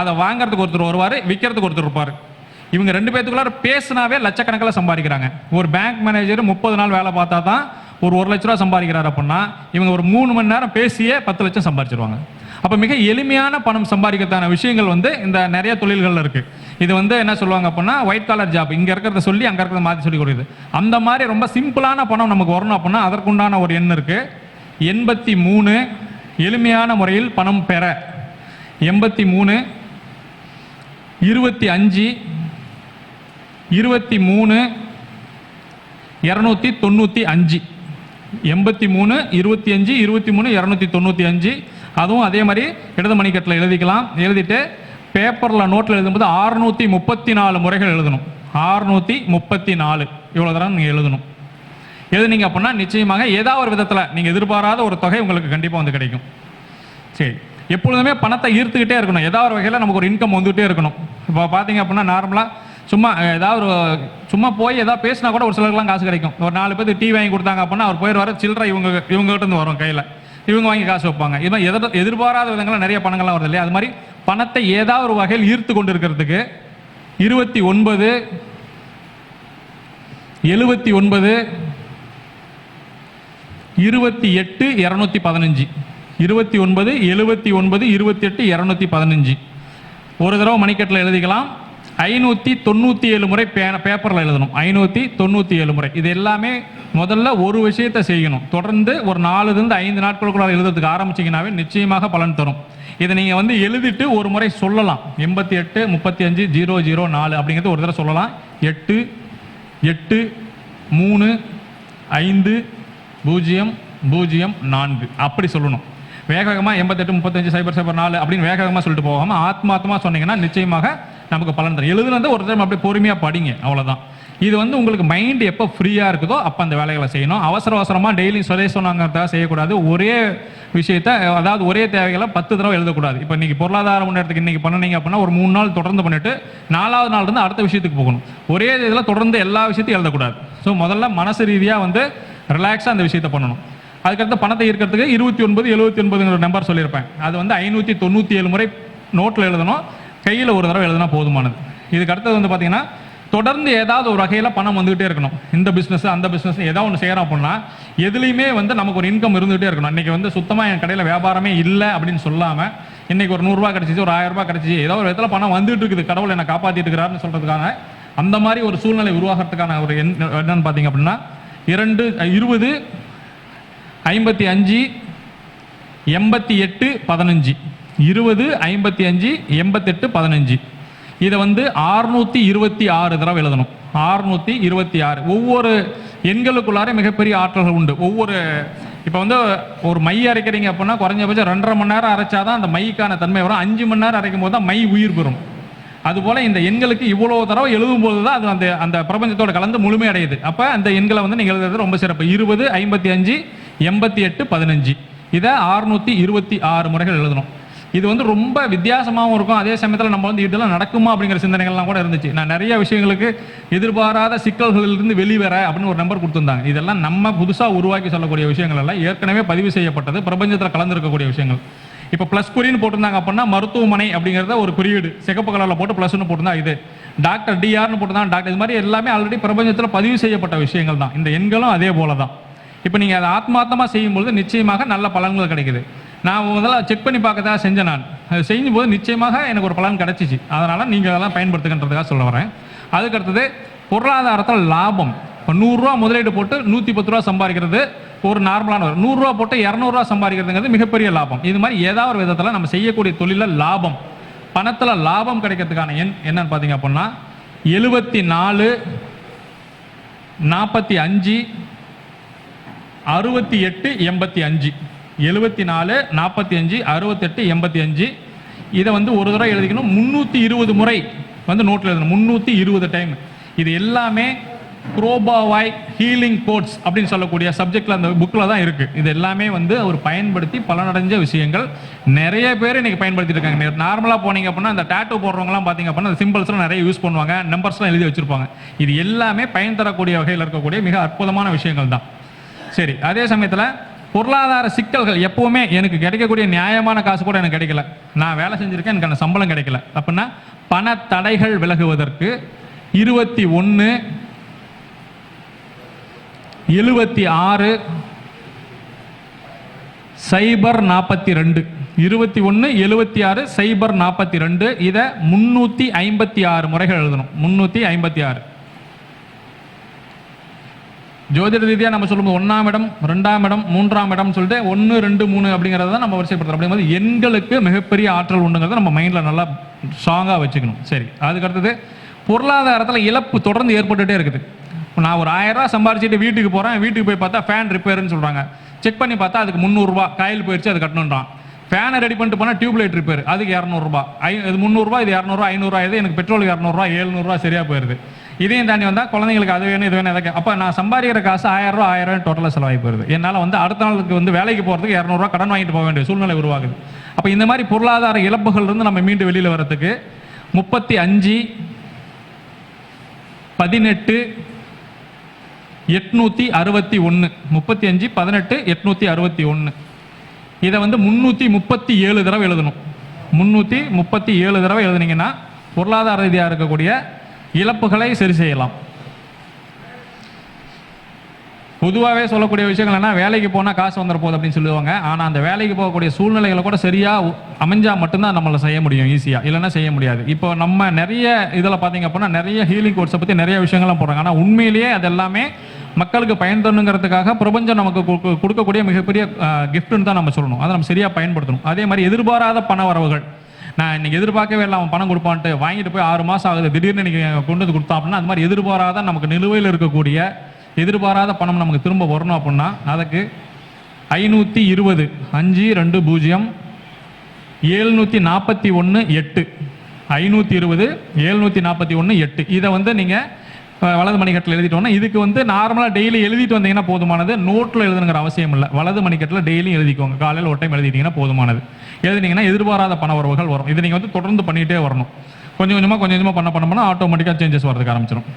Speaker 1: அதை வாங்குறதுக்கு ஒருத்தர் வருவார் விற்கிறதுக்கு ஒருத்தர் இருப்பார் இவங்க ரெண்டு பேத்துக்குள்ளார பேசினாவே லட்சக்கணக்கில் சம்பாதிக்கிறாங்க ஒரு பேங்க் மேனேஜர் முப்பது நாள் வேலை பார்த்தா தான் ஒரு ஒரு லட்ச ரூபா சம்பாதிக்கிறார் அப்படின்னா இவங்க ஒரு மூணு மணி நேரம் பேசியே பத்து லட்சம் சம்பாதிச்சிருவாங்க அப்போ மிக எளிமையான பணம் சம்பாதிக்கிறதான விஷயங்கள் வந்து இந்த நிறைய தொழில்கள் இருக்குது இது வந்து என்ன சொல்லுவாங்க அப்படின்னா ஒயிட் காலர் ஜாப் இங்கே இருக்கிறத சொல்லி அங்கே இருக்கிறத மாற்றி சொல்லி கொடுக்குது அந்த மாதிரி ரொம்ப சிம்பிளான பணம் நமக்கு வரணும் அப்படின்னா அதற்குண்டான ஒரு எண் இருக்குது எண்பத்தி மூணு எளிமையான முறையில் பணம் பெற எண்பத்தி மூணு இருபத்தி அஞ்சு இருபத்தி மூணு இரநூத்தி தொண்ணூற்றி அஞ்சு எண்பத்தி மூணு இருபத்தி அஞ்சு இருபத்தி மூணு இரநூத்தி தொண்ணூற்றி அஞ்சு அதுவும் அதே மாதிரி இடது மணிக்கட்டில் எழுதிக்கலாம் எழுதிட்டு பேப்பரில் நோட்டில் எழுதும்போது ஆறுநூற்றி முப்பத்தி நாலு முறைகள் எழுதணும் ஆறுநூற்றி முப்பத்தி நாலு இவ்வளோ தரம் நீங்கள் எழுதணும் எழுதுனீங்க அப்படின்னா நிச்சயமாக ஏதாவது ஒரு விதத்தில் நீங்கள் எதிர்பாராத ஒரு தொகை உங்களுக்கு கண்டிப்பாக வந்து கிடைக்கும் சரி எப்பொழுதுமே பணத்தை ஈர்த்துக்கிட்டே இருக்கணும் ஏதாவது ஒரு வகையில் நமக்கு ஒரு இன்கம் வந்துகிட்டே இருக்கணும் இப்போ பார்த்தீங்க அப்படின்னா நார்மலாக சும்மா ஏதாவது ஒரு சும்மா போய் ஏதாவது பேசினா கூட ஒரு சிலருக்குலாம் காசு கிடைக்கும் ஒரு நாலு பேர் டீ வாங்கி கொடுத்தாங்க அப்படின்னா அவர் போயிடுவார் சில்லற இவங்க இவங்ககிட்ட இருந்து வரும் கையில் இவங்க வாங்கி காசு வைப்பாங்க இது மாதிரி எதிர் எதிர்பாராத விதங்கள்லாம் நிறைய பணங்கள்லாம் வருது இல்லையா அது மாதிரி பணத்தை ஏதாவது ஒரு வகையில் ஈர்த்து கொண்டு இருக்கிறதுக்கு இருபத்தி ஒன்பது எழுபத்தி ஒன்பது இருபத்தி எட்டு இரநூத்தி பதினஞ்சு இருபத்தி ஒன்பது எழுபத்தி ஒன்பது இருபத்தி எட்டு இரநூத்தி பதினஞ்சு ஒரு தடவை மணிக்கட்டில் எழுதிக்கலாம் ஐநூற்றி தொண்ணூற்றி ஏழு முறை பே பேப்பரில் எழுதணும் ஐநூற்றி தொண்ணூற்றி ஏழு முறை இது எல்லாமே முதல்ல ஒரு விஷயத்தை செய்யணும் தொடர்ந்து ஒரு நாலுலேருந்து ஐந்து நாட்களுக்குள்ள எழுதுறதுக்கு ஆரம்பிச்சிங்கனாவே நிச்சயமாக பலன் தரும் இதை நீங்கள் வந்து எழுதிட்டு ஒரு முறை சொல்லலாம் எண்பத்தி எட்டு முப்பத்தி அஞ்சு ஜீரோ ஜீரோ நாலு அப்படிங்கிறது ஒரு தடவை சொல்லலாம் எட்டு எட்டு மூணு ஐந்து பூஜ்ஜியம் பூஜ்ஜியம் நான்கு அப்படி சொல்லணும் வேக எண்பத்தெட்டு முப்பத்தஞ்சு சைபர் சைபர் நாலு அப்படின்னு வேகமா வேகமாக சொல்லிட்டு போகாமல் ஆத்மாத்மா சொன்னீங்கன்னா நிச்சயமாக நமக்கு பலன் தரும் எழுதுனது ஒரு தடவை அப்படியே பொறுமையாக படிங்க அவ்வளவுதான் இது வந்து உங்களுக்கு மைண்ட் எப்போ ஃப்ரீயாக இருக்குதோ அப்போ அந்த வேலைகளை செய்யணும் அவசர அவசரமாக டெய்லி சொல்ல சொன்னாங்க செய்யக்கூடாது ஒரே விஷயத்த அதாவது ஒரே தேவைகளை பத்து தடவை எழுதக்கூடாது இப்போ நீங்க பொருளாதார முன்னேற்றத்துக்கு இன்னைக்கு பண்ணினீங்க அப்படின்னா ஒரு மூணு நாள் தொடர்ந்து பண்ணிவிட்டு நாலாவது நாள் இருந்து அடுத்த விஷயத்துக்கு போகணும் ஒரே இதில் தொடர்ந்து எல்லா விஷயத்தையும் எழுதக்கூடாது ஸோ முதல்ல மனசு ரீதியாக வந்து ரிலாக்ஸாக அந்த விஷயத்த பண்ணணும் அதுக்கடுத்து பணத்தை ஈர்க்கிறதுக்கு இருபத்தி ஒன்பது எழுபத்தி ஒன்பதுங்கிற நம்பர் சொல்லியிருப்பேன் அது வந்து ஐநூற்றி தொண்ணூற்றி ஏழு முறை நோட்டில் எழுதணும் கையில் ஒரு தடவை எழுதினா போதுமானது இதுக்கு அடுத்தது வந்து பார்த்தீங்கன்னா தொடர்ந்து ஏதாவது ஒரு வகையில் பணம் வந்துகிட்டே இருக்கணும் இந்த பிஸ்னஸ் அந்த பிஸ்னஸ் ஏதோ ஒன்று செய்கிறோம் அப்படின்னா எதுலேயுமே வந்து நமக்கு ஒரு இன்கம் இருந்துகிட்டே இருக்கணும் இன்றைக்கி வந்து சுத்தமாக என் கடையில் வியாபாரமே இல்லை அப்படின்னு சொல்லாமல் இன்றைக்கி ஒரு நூறுரூவா கிடச்சிச்சு ஒரு ஆயிரரூபா கிடச்சிச்சு ஏதோ ஒரு விதத்தில் பணம் வந்துட்டு இருக்குது கடவுள் என்னை காப்பாற்றிட்டு இருக்கிறாருன்னு சொல்கிறதுக்கான அந்த மாதிரி ஒரு சூழ்நிலை உருவாகிறதுக்கான ஒரு என்னன்னு பார்த்தீங்க அப்படின்னா இரண்டு இருபது ஐம்பத்தி அஞ்சு எண்பத்தி எட்டு பதினஞ்சு இருபது ஐம்பத்தி அஞ்சு எண்பத்தெட்டு பதினஞ்சு இதை வந்து ஆறுநூற்றி இருபத்தி ஆறு தடவை எழுதணும் ஆறுநூற்றி இருபத்தி ஆறு ஒவ்வொரு எண்களுக்குள்ளார மிகப்பெரிய ஆற்றல்கள் உண்டு ஒவ்வொரு இப்போ வந்து ஒரு மை அரைக்கிறீங்க அப்படின்னா குறைஞ்சபட்சம் ரெண்டரை மணி நேரம் அரைச்சா தான் அந்த மைக்கான தன்மை வரும் அஞ்சு மணி நேரம் அரைக்கும் போது தான் மை உயிர் பெறும் அதுபோல் இந்த எண்களுக்கு இவ்வளோ தடவை எழுதும் போது தான் அது அந்த அந்த பிரபஞ்சத்தோட கலந்து முழுமையடையுது அப்போ அந்த எண்களை வந்து நீங்கள் எழுதுறது ரொம்ப சிறப்பு இருபது ஐம்பத்தி அஞ்சு எண்பத்தி எட்டு பதினஞ்சு இதை ஆறுநூற்றி இருபத்தி ஆறு முறைகள் எழுதணும் இது வந்து ரொம்ப வித்தியாசமாகவும் இருக்கும் அதே சமயத்தில் நம்ம வந்து இதெல்லாம் நடக்குமா அப்படிங்கிற சிந்தனைகள்லாம் கூட இருந்துச்சு நான் நிறைய விஷயங்களுக்கு எதிர்பாராத சிக்கல்களிலிருந்து வெளிவர அப்படின்னு ஒரு நம்பர் கொடுத்துருந்தாங்க இதெல்லாம் நம்ம புதுசாக உருவாக்கி சொல்லக்கூடிய விஷயங்கள் எல்லாம் ஏற்கனவே பதிவு செய்யப்பட்டது பிரபஞ்சத்தில் கலந்துருக்கக்கூடிய விஷயங்கள் இப்போ ப்ளஸ் குறின்னு போட்டிருந்தாங்க அப்படின்னா மருத்துவமனை அப்படிங்கிறத ஒரு குறியீடு சிகப்பு கலரில் போட்டு ப்ளஸ்னு போட்டிருந்தா இது டாக்டர் டிஆர்னு போட்டிருந்தாங்க டாக்டர் இது மாதிரி எல்லாமே ஆல்ரெடி பிரபஞ்சத்தில் பதிவு செய்யப்பட்ட விஷயங்கள் தான் இந்த எண்களும் அதே போல தான் இப்போ நீங்கள் அதை ஆத்மார்த்தமாக செய்யும்பொழுது நிச்சயமாக நல்ல பலன்கள் கிடைக்குது நான் முதல்ல செக் பண்ணி பார்க்க தான் செஞ்சேன் நான் அது செய்யும்போது நிச்சயமாக எனக்கு ஒரு பலன் கிடச்சிச்சு அதனால் நீங்கள் அதெல்லாம் பயன்படுத்துகின்றதுக்காக சொல்ல வரேன் அதுக்கடுத்தது பொருளாதாரத்தில் லாபம் இப்போ நூறுரூவா முதலீடு போட்டு நூற்றி பத்து ரூபா சம்பாதிக்கிறது ஒரு நார்மலான ஒரு நூறுரூவா போட்டு இரநூறுவா சம்பாதிக்கிறதுங்கிறது மிகப்பெரிய லாபம் இது மாதிரி ஏதாவது ஒரு விதத்தில் நம்ம செய்யக்கூடிய தொழிலில் லாபம் பணத்தில் லாபம் கிடைக்கிறதுக்கான எண் என்னன்னு பார்த்தீங்க அப்படின்னா எழுபத்தி நாலு நாற்பத்தி அஞ்சு அறுபத்தி எட்டு எண்பத்தி அஞ்சு எழுபத்தி நாலு நாற்பத்தி அஞ்சு அறுபத்தெட்டு எண்பத்தி அஞ்சு இதை வந்து ஒரு தடவை எழுதிக்கணும் முந்நூற்றி இருபது முறை வந்து நோட்டில் எழுதணும் முந்நூற்றி இருபது டைம் இது எல்லாமே குரோபாவாய் ஹீலிங் கோட்ஸ் அப்படின்னு சொல்லக்கூடிய சப்ஜெக்டில் அந்த புக்கில் தான் இருக்குது இது எல்லாமே வந்து அவர் பயன்படுத்தி பலனடைஞ்ச விஷயங்கள் நிறைய பேர் இன்றைக்கி பயன்படுத்திட்டு இருக்காங்க நார்மலாக போனீங்க அப்படின்னா அந்த டேட்டூ போடுறவங்களாம் பார்த்தீங்க அப்படின்னா அந்த சிம்பிள்ஸ்லாம் நிறைய யூஸ் பண்ணுவாங்க நம்பர்ஸ்லாம் எழுதி வச்சுருப்பாங்க இது எல்லாமே பயன் தரக்கூடிய வகையில் இருக்கக்கூடிய மிக அற்புதமான விஷயங்கள் தான் சரி அதே சமயத்தில் பொருளாதார சிக்கல்கள் எப்போவுமே எனக்கு கிடைக்கக்கூடிய நியாயமான காசு கூட எனக்கு கிடைக்கல நான் வேலை செஞ்சுருக்கேன் எனக்கு அந்த சம்பளம் கிடைக்கல அப்படின்னா பண தடைகள் விலகுவதற்கு இருபத்தி ஒன்று எழுபத்தி ஆறு சைபர் நாற்பத்தி ரெண்டு இருபத்தி ஒன்று எழுபத்தி ஆறு சைபர் நாற்பத்தி ரெண்டு இதை முந்நூற்றி ஐம்பத்தி ஆறு முறைகள் எழுதணும் முந்நூற்றி ஐம்பத்தி ஆறு ஜோதிட ரீதியாக நம்ம சொல்லும்போது ஒன்றாம் இடம் ரெண்டாம் இடம் மூன்றாம் இடம் சொல்லிட்டு ஒன்று ரெண்டு மூணு அப்படிங்கிறத நம்ம வரிசைப்படுத்துறோம் போது எண்களுக்கு மிகப்பெரிய ஆற்றல் உண்டுங்கிறத நம்ம மைண்டில் நல்லா ஸ்ட்ராங்காக வச்சுக்கணும் சரி அதுக்கடுத்தது பொருளாதாரத்தில் இழப்பு தொடர்ந்து ஏற்பட்டுகிட்டே இருக்குது இப்போ நான் ஒரு ஆயிரம் ரூபா சம்பாரிச்சிட்டு வீட்டுக்கு போகிறேன் வீட்டுக்கு போய் பார்த்தா ஃபேன் ரிப்பேர்னு சொல்கிறாங்க செக் பண்ணி பார்த்தா அதுக்கு முந்நூறுரூவா காயில் போயிடுச்சு அது கட்டணுன்றான் ஃபேனை ரெடி பண்ணிட்டு போனால் டியூப்லைட் ரிப்பேர் அதுக்கு இரநூறுபா ஐ இது முந்நூறுரூவா இது இரநூறுவா ஐநூறுரூவா இது எனக்கு பெட்ரோல் இரநூறுவா எழுநூறுவா சரியாக போயிடுது இதையும் தாண்டி வந்தால் குழந்தைங்களுக்கு அது வேணும் இது வேணும் எதாவது அப்போ நான் சம்பாதிக்கிற காசு ஆயிரம் ரூபா ஆயிரம் ரூபாய் டோட்டலாக செலவாகி போயிடுது என்னால் வந்து அடுத்த நாளுக்கு வந்து வேலைக்கு போகிறதுக்கு இரநூறுவா கடன் வாங்கிட்டு போக வேண்டிய சூழ்நிலை உருவாகுது அப்போ இந்த மாதிரி பொருளாதார இழப்புகள்லேருந்து நம்ம மீண்டும் வெளியில் வர்றதுக்கு முப்பத்தி அஞ்சு பதினெட்டு எட்நூற்றி அறுபத்தி ஒன்று முப்பத்தி அஞ்சு பதினெட்டு எட்நூற்றி அறுபத்தி ஒன்று இதை வந்து முந்நூற்றி முப்பத்தி ஏழு தடவை எழுதணும் முந்நூற்றி முப்பத்தி ஏழு தடவை எழுதுனீங்கன்னா பொருளாதார ரீதியாக இருக்கக்கூடிய இழப்புகளை சரி செய்யலாம் பொதுவாகவே சொல்லக்கூடிய விஷயங்கள் என்ன வேலைக்கு போனால் காசு வந்துட போகுது அப்படின்னு சொல்லுவாங்க ஆனால் அந்த வேலைக்கு போகக்கூடிய சூழ்நிலைகளை கூட சரியாக அமைஞ்சால் மட்டும்தான் நம்மளை செய்ய முடியும் ஈஸியாக இல்லைன்னா செய்ய முடியாது இப்போ நம்ம நிறைய இதில் பார்த்தீங்க அப்படின்னா நிறைய ஹீலிங் கோர்ஸை பற்றி நிறைய விஷயங்கள்லாம் போடுறாங்க ஆனால் உண்மையிலேயே அது எல்லாமே மக்களுக்கு பயன் தருணுங்கிறதுக்காக பிரபஞ்சம் நமக்கு கொடுக்கக்கூடிய மிகப்பெரிய கிஃப்ட்டுன்னு தான் நம்ம சொல்லணும் அதை நம்ம சரியாக பயன்படுத்தணும் அதே மாதிரி எதிர்பாராத பண வரவுகள் நான் இன்னைக்கு எதிர்பார்க்கவே இல்லை அவன் பணம் கொடுப்பான்ட்டு வாங்கிட்டு போய் ஆறு மாதம் ஆகுது திடீர்னு இன்னைக்கு கொண்டு வந்து கொடுத்தா அப்படின்னா அது மாதிரி எதிர்பாராத நமக்கு நிலுவையில் இருக்கக்கூடிய எதிர்பாராத பணம் நமக்கு திரும்ப வரணும் அப்படின்னா அதுக்கு ஐநூற்றி இருபது அஞ்சு ரெண்டு பூஜ்ஜியம் ஏழ்நூற்றி நாற்பத்தி ஒன்று எட்டு ஐநூற்றி இருபது ஏழ்நூற்றி நாற்பத்தி ஒன்று எட்டு இதை வந்து நீங்கள் வலது மணிக்கட்டில் எழுதிட்டோம்னா இதுக்கு வந்து நார்மலாக டெய்லி எழுதிட்டு வந்தீங்கன்னா போதுமானது நோட்டில் எழுதுங்கிற அவசியம் இல்லை வலது மணிக்கட்டில் டெய்லியும் எழுதிக்கோங்க காலையில் ஒரு டைம் எழுதிட்டிங்கன்னா போதுமானது எழுதினீங்கன்னா எதிர்பாராத பண உறவுகள் வரும் இது நீங்கள் வந்து தொடர்ந்து பண்ணிகிட்டே வரணும் கொஞ்சம் கொஞ்சமாக கொஞ்சம் கொஞ்சமாக பண்ண பண்ண பண்ணால் ஆட்டோமேட்டிக்காக சேஞ்சஸ் வரதுக்கு ஆரம்பிச்சிடும்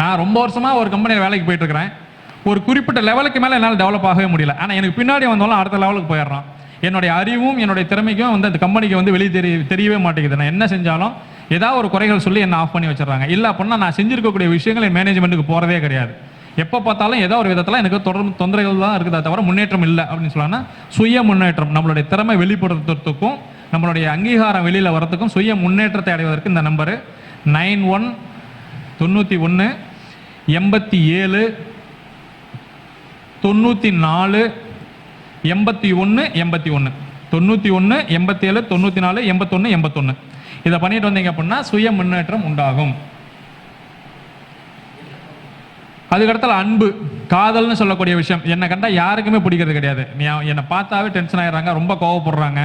Speaker 1: நான் ரொம்ப வருஷமாக ஒரு கம்பெனியில் வேலைக்கு போயிட்டுருக்கிறேன் ஒரு குறிப்பிட்ட லெவலுக்கு மேலே என்னால் டெவலப் ஆகவே முடியல ஆனால் எனக்கு பின்னாடி வந்தாலும் அடுத்த லெவலுக்கு போயிடுறான் என்னுடைய அறிவும் என்னுடைய திறமைக்கும் வந்து அந்த கம்பெனிக்கு வந்து வெளியே தெரிய தெரியவே மாட்டேங்குது நான் என்ன செஞ்சாலும் ஏதாவது ஒரு குறைகள் சொல்லி என்னை ஆஃப் பண்ணி வச்சிடறாங்க இல்லை அப்படின்னா நான் செஞ்சுருக்கக்கூடிய விஷயங்கள் என் மேனேஜ்மெண்ட்டுக்கு போகிறதே கிடையாது எப்போ பார்த்தாலும் ஏதோ ஒரு விதத்தில் எனக்கு தொடர்ந்து தொந்தரவுகள் தான் இருக்குதா தவிர முன்னேற்றம் இல்லை அப்படின்னு சொல்லலாம்னா சுய முன்னேற்றம் நம்மளுடைய திறமை வெளிப்படுத்துறதுக்கும் நம்மளுடைய அங்கீகாரம் வெளியில் வரத்துக்கும் சுய முன்னேற்றத்தை அடைவதற்கு இந்த நம்பரு நைன் ஒன் தொண்ணூற்றி ஒன்று எண்பத்தி ஏழு தொண்ணூற்றி நாலு எண்பத்தி ஒன்று எண்பத்தி ஒன்று தொண்ணூற்றி ஒன்று எண்பத்தி ஏழு தொண்ணூற்றி நாலு எண்பத்தொன்று எண்பத்தொன்று இதை பண்ணிட்டு வந்தீங்க அப்படின்னா சுய முன்னேற்றம் உண்டாகும் அதுக்கடுத்தால் அன்பு காதல்னு சொல்லக்கூடிய விஷயம் என்னை கண்டால் யாருக்குமே பிடிக்கிறது கிடையாது நீ என்னை பார்த்தாவே டென்ஷன் ஆயிடுறாங்க ரொம்ப கோவப்படுறாங்க